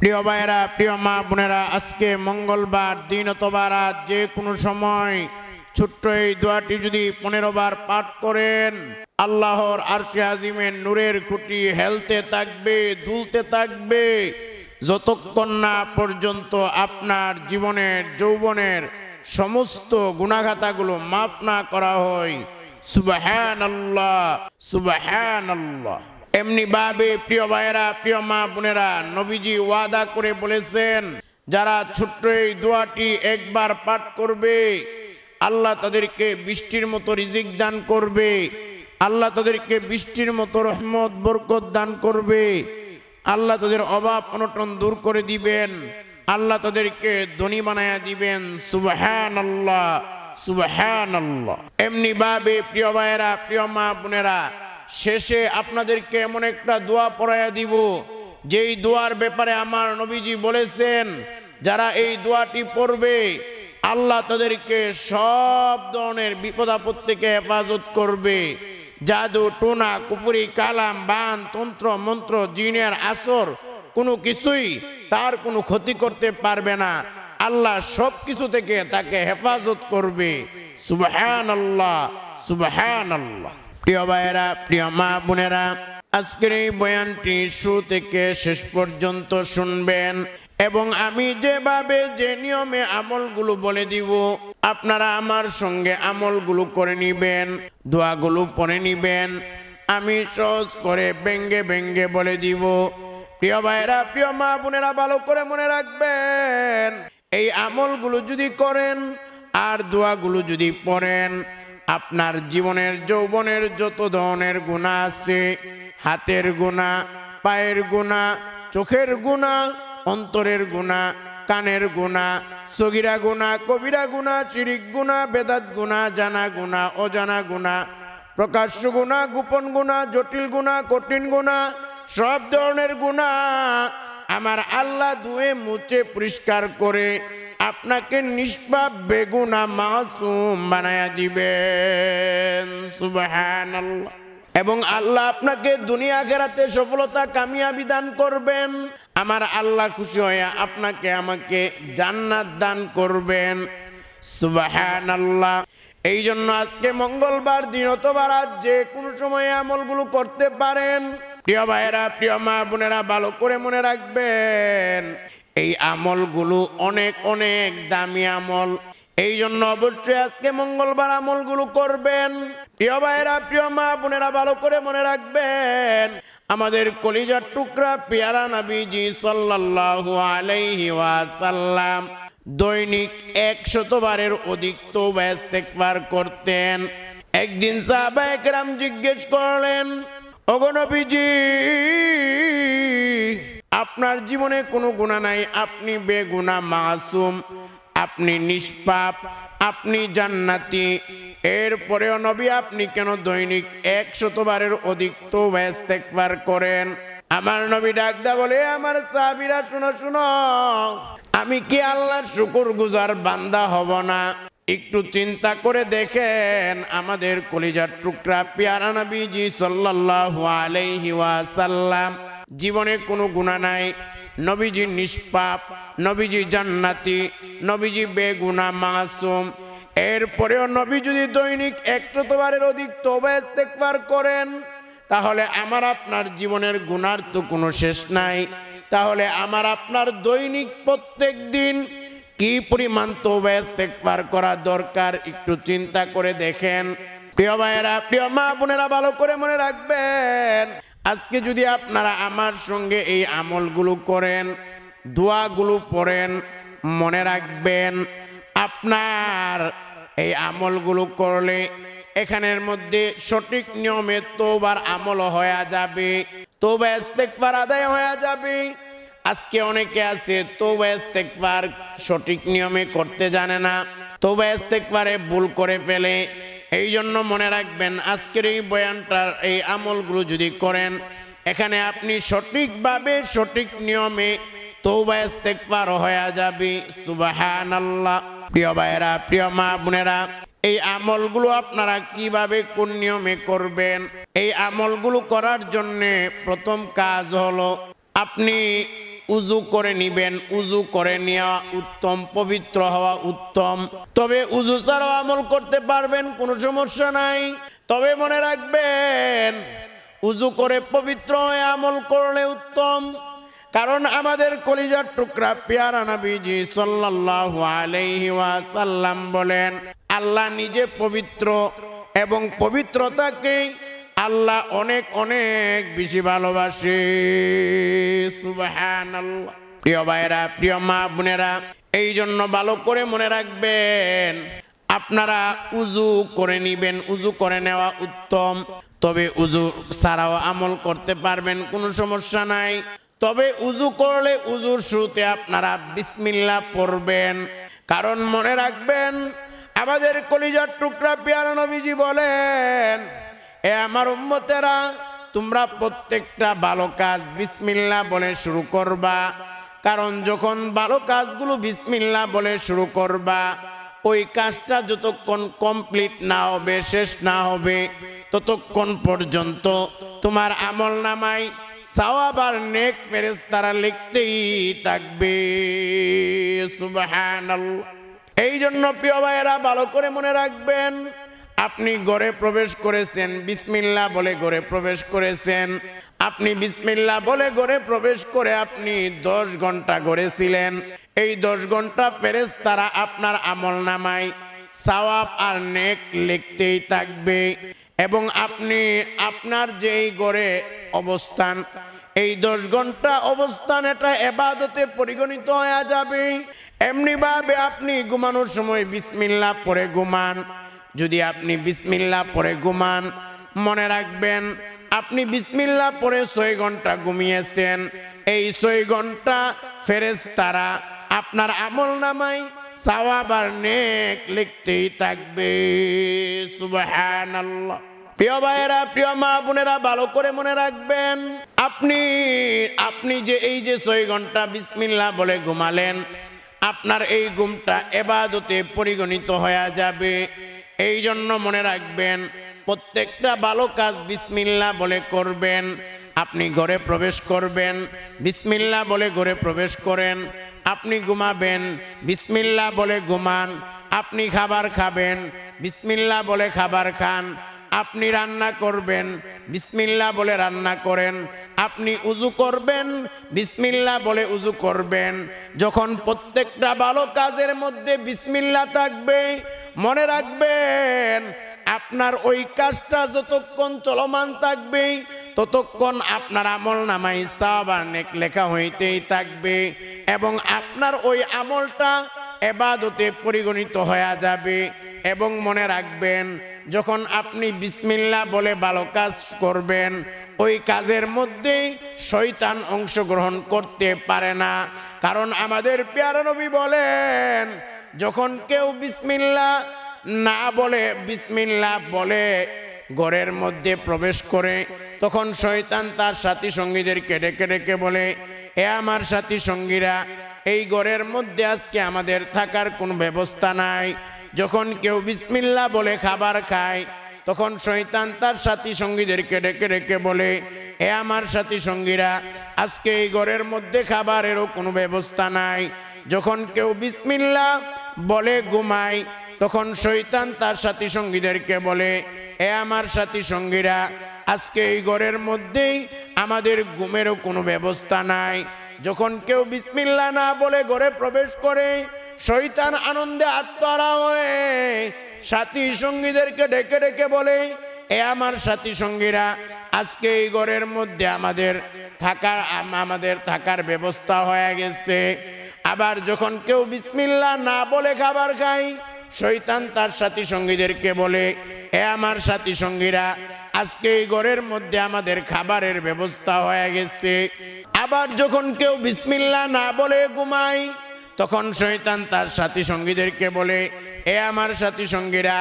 প্রিয় ভাইয়েরা, প্রিয় মা বোনেরা, আজকে মঙ্গলবার, দিন অথবা রাত, যে কোনো সময় ছোট্ট এই দোয়াটি যদি পনেরো বার পাঠ করেন, আল্লাহর আরশে আজিমের নূরের খুঁটি হেলতে থাকবে, দুলতে থাকবে, যতক্ষণ না পর্যন্ত আপনার জীবনের, যৌবনের সমস্ত গুণাঘাতাগুলো মাফ না করা হয়। সুবাহান আল্লাহ আল্লাহ এমনি ভাবে প্রিয় ভাইয়েরা, প্রিয় মা বোনেরা, নবীজি ওয়াদা করে বলেছেন, যারা ছোট্ট এই দোয়াটি একবার পাঠ করবে, আল্লাহ তাদেরকে বৃষ্টির মতো রিজিক দান করবে, আল্লাহ তাদেরকে বৃষ্টির মতো রহমত, বরকত দান করবে, আল্লাহ তাদের অভাব অনটন দূর করে দিবেন, আল্লাহ তাদেরকে ধনী বানায়া দিবেন সুবহান আল্লাহ সুবহান আল্লাহ এমনি ভাবে প্রিয় ভাইয়েরা, প্রিয় মা বোনেরা শেষে আপনাদেরকে এমন একটা দোয়া পড়াইয়া দিব, যেই দোয়ার ব্যাপারে আমার নবীজি বলেছেন, যারা এই দোয়াটি পড়বে, আল্লাহ তাদেরকে সব ধরনের বিপদ আপদ থেকে হেফাজত করবে। জাদু, টোনা, কুফুরি, কালাম, বান, তন্ত্র, মন্ত্র, জিনের আসর, কোনো কিছুই তার কোনো ক্ষতি করতে পারবে না। আল্লাহ সব কিছু থেকে তাকে হেফাজত করবে। সুবহান আল্লাহ সুবহান আল্লাহ প্রিয় ভাইয়েরা, প্রিয় মা বোনেরা, আজকের এই বয়ানটি শুরু থেকে শেষ পর্যন্ত শুনবেন এবং আমি যেভাবে যে নিয়মে আমলগুলো বলে দিব, আপনারা আমার সঙ্গে আমলগুলো করে নিবেন, দোয়াগুলো পরে নিবেন, আমি সহজ করে ব্যঙ্গে ব্যঙ্গে বলে দিব। প্রিয় ভাইরা প্রিয় মা বোনেরা, ভালো করে মনে রাখবেন, এই আমলগুলো যদি করেন আর দোয়াগুলো যদি পড়েন আপনার জীবনের, যৌবনের যত ধরনের গুণা আছে, হাতের গুণা, পায়ের গুণা, চোখের গুণা, অন্তরের গুণা, কানের গুণা, সগিরা গুণা, কবিরা গুণা, চিরিক গুণা, বেদাত গুণা, জানা গুণা, অজানা গুণা প্রকাশ্য গুণা, গোপন গুণা, জটিল গুণা, কঠিন গুণা, সব ধরনের গুণা আমার আল্লাহ ধুয়ে মুছে পরিষ্কার করে আপনাকে নিষ্পাপ বেগুনা মাসুম বানায়া দিবেন। সুবহানাল্লাহ। এবং আল্লাহ আপনাকে দুনিয়া ঘেরাতে সফলতা, কামিয়াবি দান করবেন। আমার আল্লাহ খুশি হয়ে আপনাকে, আমাকে জান্নাত দান করবেন। সুবাহান আল্লাহ এই জন্য আজকে মঙ্গলবার দিন অথবা রাত যে কোনো সময় আমলগুলো করতে পারেন। প্রিয় ভাইয়েরা, প্রিয় মা বোনেরা, ভালো করে মনে রাখবেন। এই আমলগুলো অনেক অনেক দামি আমল। এই জন্য অবশ্যই আজকে মঙ্গলবার আমলগুলো করবেন। প্রিয় ভাইরা প্রিয় মা বোনেরা, ভালো করে মনে রাখবেন, আমাদের কলিজার টুকরা পেয়ারা নবীজি সাল্লাল্লাহু আলাইহি ওয়াসাল্লাম দৈনিক একশতবারের অধিক তো ব্যস্তেকবার করতেন। একদিন সাহাবা একরাম জিজ্ঞেস করলেন অগনবীজি আপনার জীবনে কোনো গুণা নাই। আপনি বেগুনা মাসুম, আপনি নিষ্পাপ, আপনি জান্নাতি। এরপরেও নবী, আপনি কেন দৈনিক একশতবারের অধিক তো ব্যস্তেকবার করেন? আমার নবী ডাকদা বলে, আমার সাহাবিরা, শুনো শুনো। আমি কি আল্লাহর শুকুর গুজার বান্দা হব না? একটু চিন্তা করে দেখেন, আমাদের কলিজার টুকরা পিয়ারা নবীজি সাল্লাল্লাহু আলাইহি ওয়াসাল্লাম জীবনে কোনো গুণা নাই। নবীজি নিষ্পাপ, নবীজি জান্নাতি, নবীজি বেগুনা মাসুম। এরপরেও নবী যদি দৈনিক একশতবারের অধিক তবে ইস্তেগফার করেন, তাহলে আমার আপনার জীবনের গুনার তো কোনো শেষ নাই। তাহলে আমার আপনার দৈনিক প্রত্যেক দিন কি পরিমাণ ইস্তেগফার করা দরকার একটু চিন্তা করে দেখেন। প্রিয় ভাইয়েরা, প্রিয় মা বোনেরা, ভালো করে মনে রাখবেন। আজকে যদি আপনারা আমার সঙ্গে এই আমলগুলো করেন, দোয়াগুলো পড়েন, মনে রাখবেন, আপনার এই আমলগুলো করলে এখানের মধ্যে সঠিক নিয়মে তোবার আমল হয়ে যাবে, তোবা ইস্তেগফার আদায় হয়ে যাবে। আজকে অনেকে আছে তোবা ইস্তেগফার সঠিক নিয়মে করতে জানে না, তোবা ইস্তেগফারে ভুল করে ফেলে এই জন্য মনে রাখবেন, আজকের এই বয়ানটার এই আমলগুলো যদি করেন, এখানে আপনি সঠিকভাবে সঠিক নিয়মে তৌবা ইস্তেগফার হয়ে যাবে। সুবহানাল্লাহ। প্রিয় ভাইয়েরা, প্রিয় মা বোনেরা, এই আমলগুলো আপনারা কীভাবে কোন নিয়মে করবেন? এই আমলগুলো করার জন্য প্রথম কাজ হলো, আপনি উজু করে নিবেন, উজু করে নেওয়া উত্তম, পবিত্র হওয়া উত্তম। তবে উজু ছাড়াও আমল করতে পারবেন, কোনো সমস্যা নাই। তবে মনে রাখবেন, উজু করে পবিত্র হয়ে আমল করলে উত্তম। কারণ আমাদের কলিজার টুকরা পেয়ারা নবীজি সাল্লাল্লাহু আলাইহি ওয়াসাল্লাম বলেন, আল্লাহ নিজে পবিত্র এবং পবিত্রতাকে আল্লাহ অনেক অনেক বেশি ভালোবাসে। সুবহানাল্লাহ। প্রিয় ভাইরা প্রিয় মা বোনেরা এই জন্য ভালো করে মনে রাখবেন, আপনারা উজু করে নিবেন, উজু করে নেওয়া উত্তম। তবে উজু ছাড়াও আমল করতে পারবেন, কোনো সমস্যা নাই। তবে উজু করলে উজুর শুরুতে আপনারা বিসমিল্লা পড়বেন। কারণ মনে রাখবেন, আমাদের কলিজার টুকরা পেয়ারা নবীজি বলেন এ আমার উম্মতেরা, তোমরা প্রত্যেকটা ভালো কাজ বিসমিল্লা বলে শুরু করবা। কারণ যখন ভালো কাজগুলো বিসমিল্লা বলে শুরু করবা, ওই কাজটা যতক্ষণ কমপ্লিট না হবে, শেষ না হবে, ততক্ষণ পর্যন্ত তোমার আমল নামাই সওয়াব আর নেক ফেরেশতারা লিখতেই থাকবে। এই জন্য প্রিয় ভাইয়েরা, ভালো করে মনে রাখবেন আপনি ঘরে প্রবেশ করেছেন বিসমিল্লা বলে ঘরে প্রবেশ করেছেন। আপনি বিসমিল্লা বলে ঘরে প্রবেশ করে আপনি দশ ঘণ্টা ঘরেছিলেন। এই দশ ঘণ্টা ফেরেস তারা আপনার আমল নামায়, সাওয়াব আর নেক লিখতেই থাকবে এবং আপনি আপনার যেই গড়ে অবস্থান, এই দশ ঘণ্টা অবস্থান এটা এবাদতে পরিগণিত হয়ে যাবে। এমনিভাবে আপনি ঘুমানোর সময় বিসমিল্লা পরে ঘুমান। যদি আপনি বিসমিল্লা পরে ঘুমান, মনে রাখবেন, আপনি বিসমিল্লা পরে ছয় ঘণ্টা ঘুমিয়েছেন। এই ছয় ঘণ্টা ফেরেস তারা আপনার আমল নামাই সাওয়াবার নেক লিখতেই থাকবে। সুবহানাল্লাহ। প্রিয় ভাইয়েরা, প্রিয় মা বোনেরা, ভালো করে মনে রাখবেন, আপনি আপনি যে এই যে ছয় ঘণ্টা বিসমিল্লা বলে ঘুমালেন, আপনার এই ঘুমটা এবাদতে পরিগণিত হয়ে যাবে। এই জন্য মনে রাখবেন, প্রত্যেকটা ভালো কাজ বিসমিল্লা বলে করবেন, আপনি ঘরে প্রবেশ করবেন, বিসমিল্লা বলে ঘরে প্রবেশ করেন, আপনি ঘুমাবেন, বিসমিল্লা বলে ঘুমান, আপনি খাবার খাবেন, বিসমিল্লা বলে খাবার খান, আপনি রান্না করবেন, বিসমিল্লা বলে রান্না করেন আপনি উজু করবেন বিসমিল্লা বলে উজু করবেন। যখন প্রত্যেকটা ভালো কাজের মধ্যে বিসমিল্লা থাকবে, মনে রাখবেন, আপনার ওই কাজটা যতক্ষণ চলমান থাকবে, ততক্ষণ আপনার আমল নামাই সাবার নেক লেখা হইতেই থাকবে এবং আপনার ওই আমলটা এবাদতে পরিগণিত হয়ে যাবে এবং মনে রাখবেন, যখন আপনি বিসমিল্লা বলে ভালো কাজ করবেন ওই কাজের মধ্যেই শয়তান অংশগ্রহণ করতে পারে না। কারণ আমাদের নবী বলেন, যখন কেউ বিসমিল্লা না বলে, বিসমিল্লা বলে ঘরের মধ্যে প্রবেশ করে, তখন শয়তান তার সাথী সঙ্গীদেরকে ডেকে ডেকে বলে, এ আমার সাথী সঙ্গীরা, এই ঘরের মধ্যে আজকে আমাদের থাকার কোনো ব্যবস্থা নাই। যখন কেউ বিসমিল্লা বলে খাবার খায় তখন শয়তান তার সাথী সঙ্গীদেরকে ডেকে ডেকে বলে, এ আমার সাথী সঙ্গীরা, আজকে এই ঘরের মধ্যে খাবারেরও কোনো ব্যবস্থা নাই। যখন কেউ বিসমিল্লা বলে ঘুমায়, তখন শৈতান তার সাথী সঙ্গীদেরকে বলে, এ আমার সাথী সঙ্গীরা, আজকে এই ঘরের মধ্যেই আমাদের ঘুমেরও কোনো ব্যবস্থা নাই। যখন কেউ বিসমিল্লা না বলে ঘরে প্রবেশ করে শৈতান আনন্দে আত্মারা হয়ে সাথী সঙ্গীদেরকে ডেকে ডেকে বলে, এ আমার সাথী সঙ্গীরা, আজকে এই ঘরের মধ্যে আমাদের থাকার আমাদের থাকার ব্যবস্থা হয়ে গেছে। আবার যখন কেউ বিসমিল্লা না বলে খাবার খায় শৈতান তার সাথী সঙ্গীদেরকে বলে, এ আমার সাথী সঙ্গীরা, আজকে এই ঘরের মধ্যে আমাদের খাবারের ব্যবস্থা হয়ে গেছে। আবার যখন কেউ বিসমিল্লা না বলে ঘুমায় তখন শয়তান তার সাথী সঙ্গীদেরকে বলে, এ আমার সাথী সঙ্গীরা,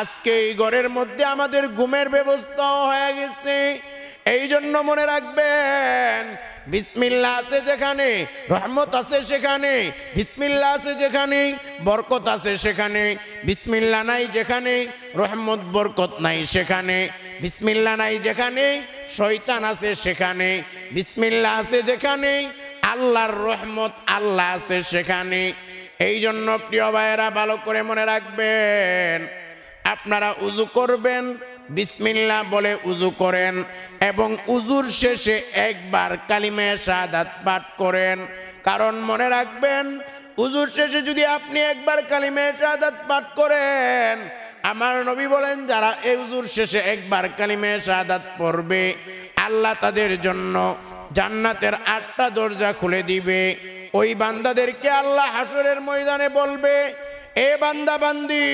আজকে এই ঘরের মধ্যে আমাদের ঘুমের ব্যবস্থা হয়ে গেছে। এই জন্য মনে রাখবেন বিসমিল্লা আছে যেখানে, রহমত আছে সেখানে বিসমিল্লা আছে যেখানে, বরকত আছে সেখানে বিসমিল্লা নাই যেখানে, রহমত, বরকত নাই সেখানে বিসমিল্লা নাই যেখানে, শয়তান আছে সেখানে বিসমিল্লা আছে যেখানে আল্লাহর রহমত আল্লাহ আছে সেখানে। এই জন্য প্রিয় ভাইয়েরা, ভালো করে মনে রাখবেন, আপনারা উজু করবেন, বিসমিল্লাহ বলে উজু করেন এবং উজুর শেষে একবার কালিমে শাহাদাত পাঠ করেন। কারণ মনে রাখবেন উজুর শেষে যদি আপনি একবার কালিমে শাহাদাত পাঠ করেন, আমার নবী বলেন, যারা এই উজুর শেষে একবার কালিমে শাহাদাত পড়বে, আল্লাহ তাদের জন্য জান্নাতের আটটা দরজা খুলে দিবে। ওই বান্দাদেরকে আল্লাহ হাসরের ময়দানে বলবে, এ বান্দা বান্দি,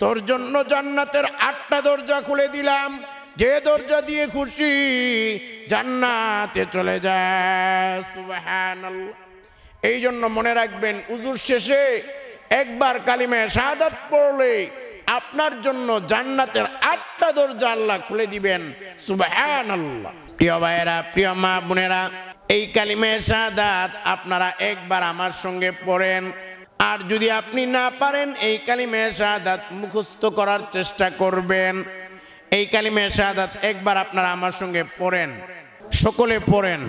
তোর জন্য জান্নাতের আটটা দরজা খুলে দিলাম। যে দরজা দিয়ে খুশি, জান্নাতে চলে যায় এই জন্য মনে রাখবেন, উজুর শেষে একবার কালিমে শাহাদাত পড়লে আপনার জন্য জান্নাতের আটটা দরজা আল্লাহ খুলে দিবেন। সুবহানাল্লাহ। প্রিয় ভাইয়েরা, প্রিয় মা বোনেরা, এই কালিমে শাহাদাত আপনারা একবার আমার সঙ্গে পড়েন। আর যদি আপনি না পারেন, এই কালিমে শাহাদাত মুখস্থ করার চেষ্টা করবেন। এই কালিমে শাহাদাত একবার আপনারা আমার সঙ্গে পড়েন, সকলে পড়েন।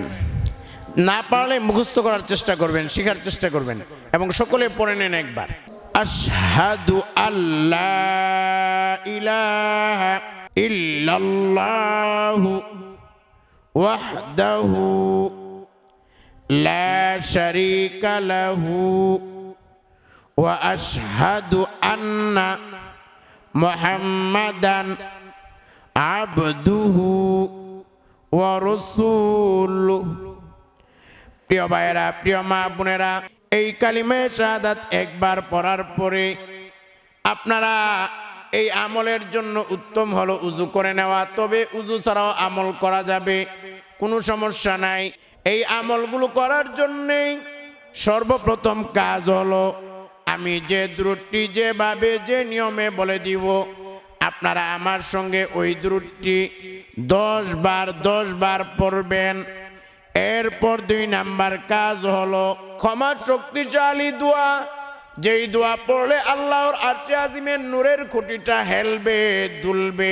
না পারলে মুখস্থ করার চেষ্টা করবেন, শেখার চেষ্টা করবেন, এবং সকলে পড়ে নেন একবার। আশহাদু আল্লাহ ইলাহা ইল্লাল্লাহু শারীকা লাহু ওয়া আশহাদু আন্না মুহাম্মাদান আবদুহু ওয়া রাসূলুহু প্রিয় ভাইয়েরা, প্রিয় মা বোনেরা, এই কালিমে শাহাদাত একবার পড়ার পরে আপনারা এই আমলের জন্য উত্তম হলো উজু করে নেওয়া, তবে উজু ছাড়াও আমল করা যাবে। কোনো সমস্যা নাই। এই আমলগুলো করার জন্যে সর্বপ্রথম কাজ হলো, আমি যে দ্রুটটি যেভাবে, যে নিয়মে বলে দিব, আপনারা আমার সঙ্গে ওই দ্রুটটি দশ বার দশ বার পড়বেন। এরপর দুই নাম্বার কাজ হলো, ক্ষমা শক্তিশালী দোয়া। যেই দোয়া পড়লে আল্লাহর আরশে আজিমের নূরের খুঁটিটা হেলবে, দুলবে।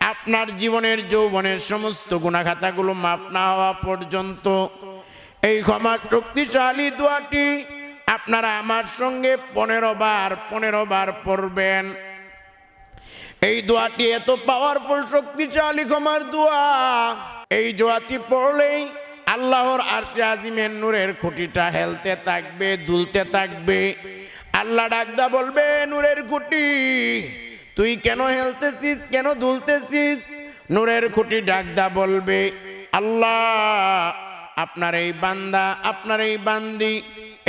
আপনার জীবনের যৌবনের সমস্ত গুণাখাতাগুলো মাপ না হওয়া পর্যন্ত, এই ক্ষমা শক্তিশালী দোয়াটি আপনারা আমার সঙ্গে পনেরো বার পনেরো বার পড়বেন। এই দোয়াটি এত পাওয়ারফুল শক্তিশালী, ক্ষমার দোয়া। এই দোয়াটি পড়লেই আল্লাহর আরশে আজিমের নূরের খুঁটিটা হেলতে থাকবে, দুলতে থাকবে। আল্লাহ ডাকদা বলবে, নূরের খুঁটি তুই কেন হেলতেছিস? কেন দুলতেছিস? নূরের খুঁটি ডাকদা বলবে, আল্লাহ, আপনার এই বান্দা, আপনার এই বান্দি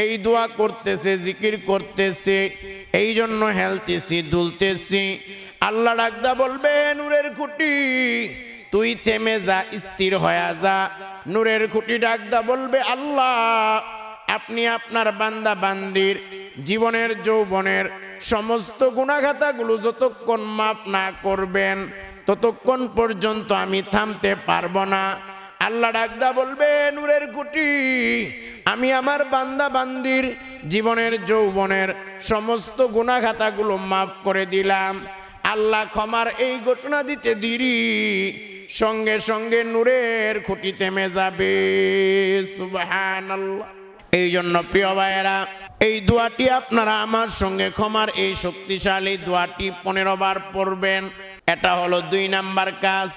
এই দোয়া করতেছে, জিকির করতেছে এই জন্য হেলতেছি, দুলতেছি। আল্লাহ ডাকদা বলবে, নূরের খুঁটি, তুই থেমে যা, স্থির হয়ে যা। নূরের খুঁটি ডাকদা বলবে, আল্লাহ, আপনি আপনার বান্দা বান্দির জীবনের, যৌবনের সমস্ত গুণাঘাতাগুলো যতক্ষণ মাফ না করবেন, ততক্ষণ পর্যন্ত আমি থামতে পারব না। আল্লাহ ডাকদা বলবে, নূরের খুঁটি আমি আমার বান্দা বান্দির জীবনের যৌবনের সমস্ত গুণাঘাতাগুলো মাফ করে দিলাম। আল্লাহ ক্ষমার এই ঘোষণা দিতে দিরি, সঙ্গে সঙ্গে নূরের খুঁটি থেমে যাবে। সুবহানাল্লাহ। এই জন্য প্রিয় ভাইয়েরা এই দোয়াটি আপনারা আমার সঙ্গে ক্ষমার এই শক্তিশালী দোয়াটি পনেরো বার পড়বেন। এটা হলো দুই নাম্বার কাজ।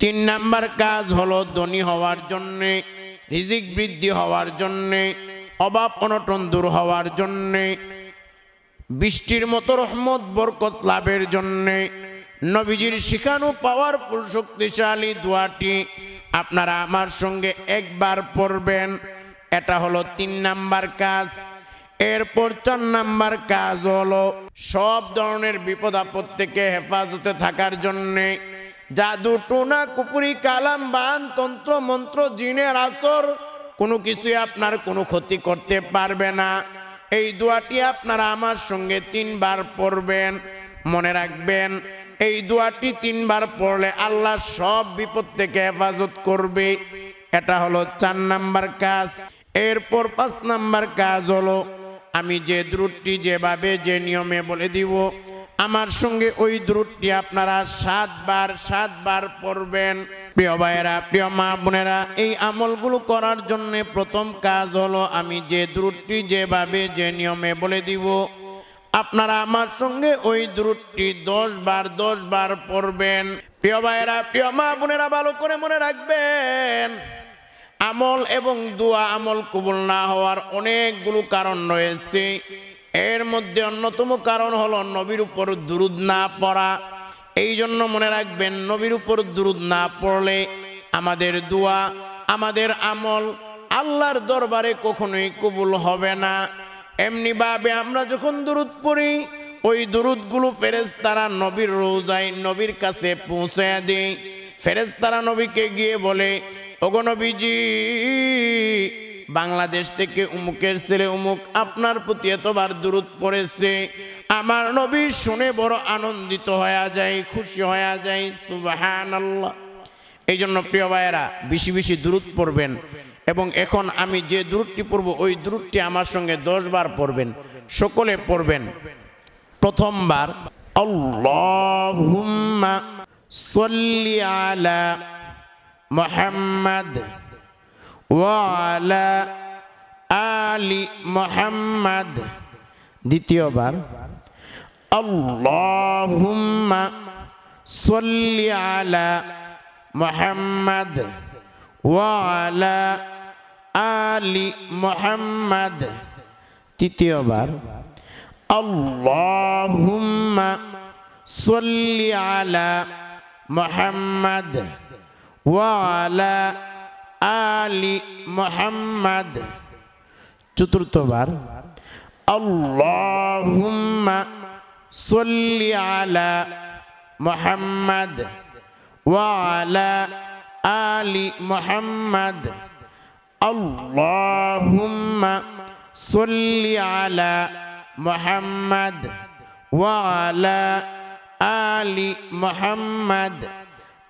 তিন নাম্বার কাজ হলো ধনী হওয়ার জন্যে, রিজিক বৃদ্ধি হওয়ার জন্যে, অভাব অনটন দূর হওয়ার জন্যে, বৃষ্টির মতো রহমত বরকত লাভের জন্যে, নবীজির শিখানো পাওয়ারফুল শক্তিশালী দোয়াটি আপনারা আমার সঙ্গে একবার পড়বেন। এটা হলো তিন নাম্বার কাজ। এরপর চার নাম্বার কাজ হলো সব ধরনের বিপদ আপদ থেকে হেফাজতে থাকার জন্যে জাদু, টুনা, কুপুরি, কালাম, বান, তন্ত্র, মন্ত্র, জিনের আসর, কোনো কিছুই আপনার কোনো ক্ষতি করতে পারবে না। এই দোয়াটি আপনারা আমার সঙ্গে তিনবার পড়বেন, মনে রাখবেন, এই দোয়াটি তিনবার পড়লে আল্লাহ সব বিপদ থেকে হেফাজত করবে। এটা হলো চার নাম্বার কাজ। এরপর পাঁচ নাম্বার কাজ হলো আমি যে দ্রুটটি যেভাবে, যে নিয়মে বলে দিব, আমার সঙ্গে ওই দ্রুটটি আপনারা সাতবার সাতবার পড়বেন। প্রিয় ভাইয়েরা, প্রিয় মা বোনেরা, এই আমলগুলো করার জন্য প্রথম কাজ হলো আমি যে দ্রুটটি যেভাবে, যে নিয়মে বলে দিব, আপনারা আমার সঙ্গে ওই দ্রুটটি দশ বার দশ বার পড়বেন। প্রিয় ভাইয়েরা, প্রিয় মা বোনেরা, ভালো করে মনে রাখবেন। আমল এবং দোয়া আমল কবুল না হওয়ার অনেকগুলো কারণ রয়েছে। এর মধ্যে অন্যতম কারণ হলো নবীর উপর দুরুদ না পড়া। এই জন্য মনে রাখবেন, নবীর উপর দুরুদ না পড়লে আমাদের দোয়া, আমাদের আমল আল্লাহর দরবারে কখনোই কবুল হবে না। এমনি ভাবে আমরা যখন দুরুদ পড়ি, ওই দুরুদগুলো ফেরেশতারা নবীর রোজায় নবীর কাছে পৌঁছে দেয়। ফেরেশতারা নবীকে গিয়ে বলে ওগো নবীজি, বাংলাদেশ থেকে উমুকের ছেলে উমুক আপনার প্রতি এতবার দূরত পড়েছে। আমার নবী শুনে বড় আনন্দিত হয়ে যায়, খুশি হয়ে যায় সুবাহান আল্লাহ এই জন্য প্রিয় ভাইয়েরা, বেশি বেশি দূরত পড়বেন। এবং এখন আমি যে দূরটি পড়ব, ওই দূরটি আমার সঙ্গে দশ বার পড়বেন, সকলে পড়বেন। প্রথমবার, আল্লাহুম্মা সল্লি আলা মোহাম্মদ ওয়ালা আলি মোহাম্মদ দ্বিতীয়বার আল্লাহুম্মা সল্লি আলা মোহাম্মদ ওয়ালা আলি মোহাম্মদ তৃতীয়বার আল্লাহুম্মা সল্লি আলা মোহাম্মদ ওয়ালা আলি মোহাম্মদ চতুর্থবার আল্লাহুম্মা সল্লি আলা মোহাম্মদ ওয়ালা আলি মোহাম্মদ আল্লাহুম্মা সল্লি আলা মোহাম্মদ ওয়ালা আলি মোহাম্মদ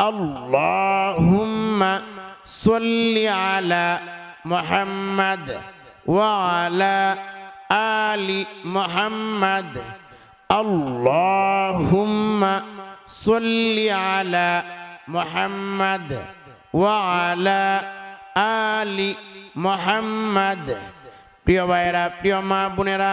اللهم صل على محمد وعلى آل محمد اللهم صل على محمد وعلى آل محمد প্রিয় ভাইয়েরা প্রিয় মা বোনেরা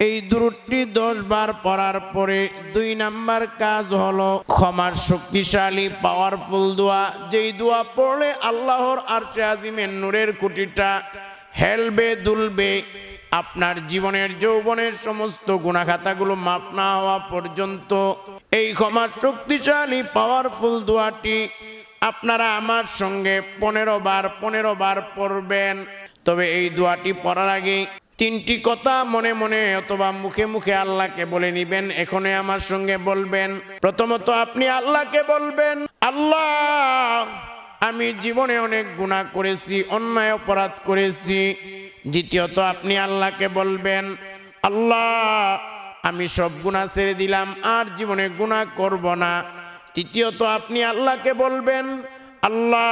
এই দূরটি দশ বার পড়ার পরে দুই নাম্বার কাজ হলো ক্ষমার শক্তিশালী পাওয়ারফুল দোয়া। যেই দোয়া পড়লে আল্লাহর আরশে আজিমের নূরের কুটিটা হেলবে, দুলবে, আপনার জীবনের যৌবনের সমস্ত গুণাখাতাগুলো মাপ না হওয়া পর্যন্ত এই ক্ষমার শক্তিশালী পাওয়ারফুল দোয়াটি আপনারা আমার সঙ্গে পনেরো বার পনেরো বার পড়বেন। তবে এই দোয়াটি পড়ার আগে তিনটি কথা মনে মনে অথবা মুখে মুখে আল্লাহকে বলে নিবেন, এখনই আমার সঙ্গে বলবেন। প্রথমত আপনি আল্লাহকে বলবেন, আল্লাহ, আমি জীবনে অনেক গুণা করেছি, অন্যায় অপরাধ করেছি। দ্বিতীয়ত, আপনি আল্লাহকে বলবেন, আল্লাহ, আমি সব গুণা ছেড়ে দিলাম, আর জীবনে গুণা করব না। তৃতীয়ত, আপনি আল্লাহকে বলবেন, আল্লাহ,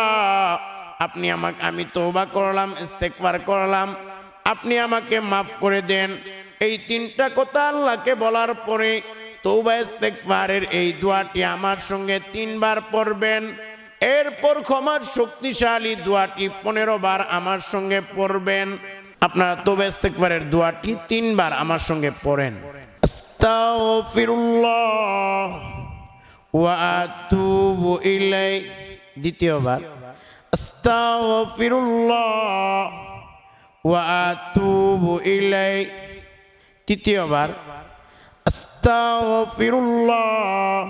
আপনি আমাকে, আমি তৌবা করলাম ইস্তেকবার করলাম। আপনি আমাকে মাফ করে দেন। এই তিনটা কথা আল্লাহকে বলার পরে তৌবা ইস্তেকবারের এই দোয়াটি আমার সঙ্গে তিনবার পড়বেন। এরপর ক্ষমার শক্তিশালী দোয়াটি পনেরো বার আমার সঙ্গে পড়বেন। আপনারা তৌবা ইস্তেকবারের দোয়াটি তিনবার আমার সঙ্গে পড়েন। দ্বিতীয়বার। আস্তাগফিরুল্লাহ ওয়া আতুবু ইলাই। তৃতীয়বার, আস্তাগফিরুল্লাহ।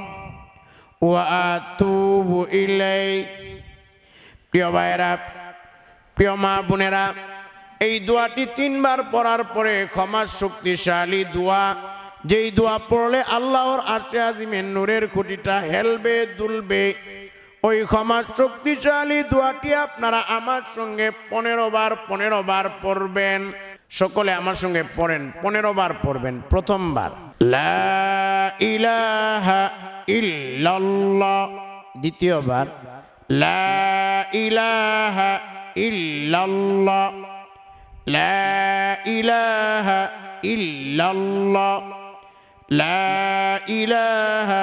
ওয়া আতুবু ইলাই। প্রিয় ভাইয়েরা, প্রিয় মা বোনেরা, এই দোয়াটি তিনবার পড়ার পরে ক্ষমার শক্তিশালী দোয়া। যেই দোয়া পড়লে আল্লাহর আশে আজিমের নূরের খুঁটিটা হেলবে, দুলবে। ওই ক্ষমা শক্তিশালী দোয়াটি আপনারা আমার সঙ্গে পনেরো বার পনেরো বার পড়বেন। সকলে আমার সঙ্গে পড়েন পনেরো বার পড়বেন, প্রথমবার। ইলাহা দ্বিতীয়বার, লা ইলাহা লা ইলাহা লা ইলাহা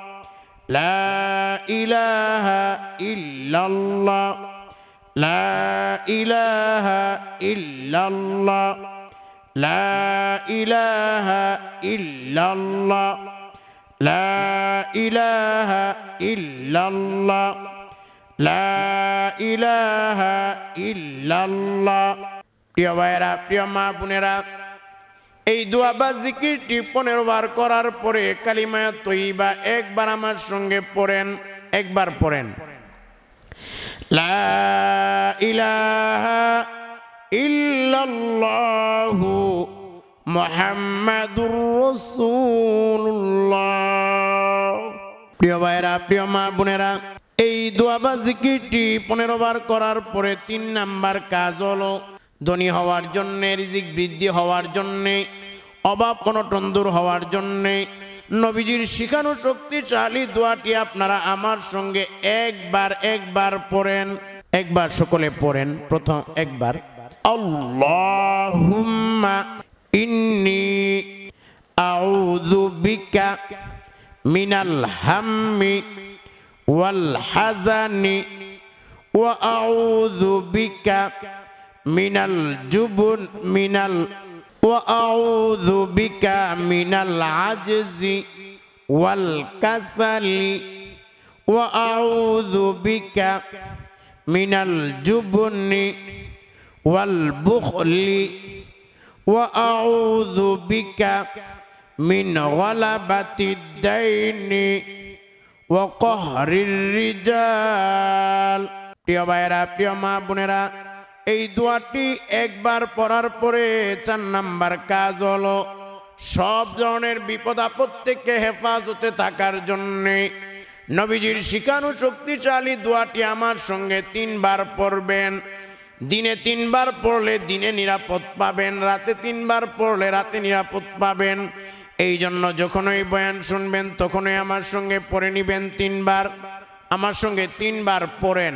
لا إله إلا الله لا إله إلا الله لا إله إلا الله لا إله إلا الله لا إله إلا الله প্রিয় ভাইয়েরা প্রিয় মা বোনেরা এই দোয়া বা জিকিরটি পনেরো বার করার পরে কালিমা তৈবা একবার আমার সঙ্গে পড়েন, একবার পড়েন। লা ইলাহা ইল্লাল্লাহু মুহাম্মাদুর প্রিয় ভাইরা প্রিয় মা বোনেরা, এই দোয়া বা জিকিরটি পনেরো বার করার পরে তিন নাম্বার কাজ হলো ধনী হওয়ার জন্যে, রিজিক বৃদ্ধি হওয়ার জন্যে, অভাব অনটন দূর হওয়ার জন্যে, নবীজির শিখানো শক্তিশালী দোয়াটি আপনারা আমার সঙ্গে একবার একবার পড়েন, একবার সকলে পড়েন, প্রথম একবার। আল্লাহুম্মা ইন্নি বিকা মিনাল হাম্মি ওয়াল হাজানি আউযু বিকা মিনাল জুবুন মিনাল وأعوذ بك من العجز والكسل وأعوذ بك من الجبن والبخل وأعوذ بك من غلبة الدين وقهر الرجال প্রিয় ভাইয়েরা প্রিয় মা বোনেরা এই দোয়াটি একবার পড়ার পরে চার নাম্বার কাজ হলো সব ধরনের বিপদ আপদ থেকে হেফাজতে থাকার জন্যে নবীজির শিকানু শক্তিশালী দোয়াটি আমার সঙ্গে তিনবার পড়বেন। দিনে তিনবার পড়লে দিনে নিরাপদ পাবেন, রাতে তিনবার পড়লে রাতে নিরাপদ পাবেন। এই জন্য যখনই বয়ান শুনবেন, তখনই আমার সঙ্গে পড়ে নিবেন তিনবার। আমার সঙ্গে তিনবার পড়েন।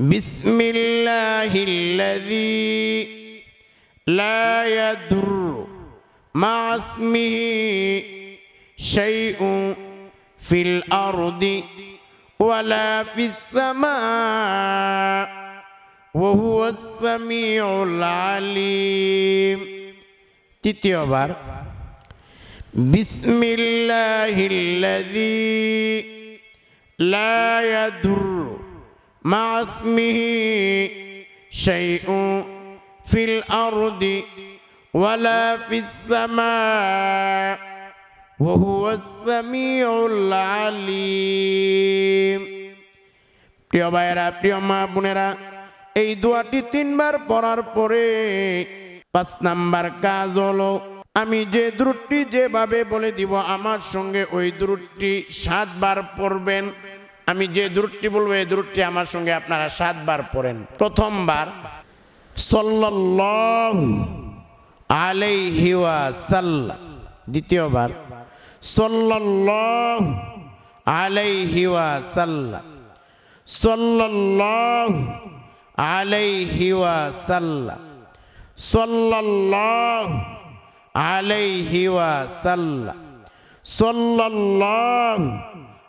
بسم الله الذي لا يضر مع اسمه شيء في الأرض ولا في السماء وهو السميع العليم. تتيوبر بسم الله الذي لا يضر مع اسمه شيء في الأرض ولا في السماء وهو السميع العليم প্রিয় ভাইয়েরা প্রিয় মা বোনেরা এই দোয়াটি তিনবার পড়ার পরে পাঁচ নাম্বার কাজ হলো আমি যে দ্রুটটি যেভাবে বলে দিব আমার সঙ্গে ওই দ্রুটটি সাতবার পড়বেন আমি যে দূরটি বলব, এই দূরটি আমার সঙ্গে আপনারা সাতবার পড়েন। প্রথমবার সল্লাহ আলাইহিওয়া সাল্লা দ্বিতীয়বার সল্লাহ আলাইহিওয়া সাল্লা আলাই আলাইহিওয়া সাল্লা সল্লাহ আলাইহিওয়া সাল্লা সল্লাহ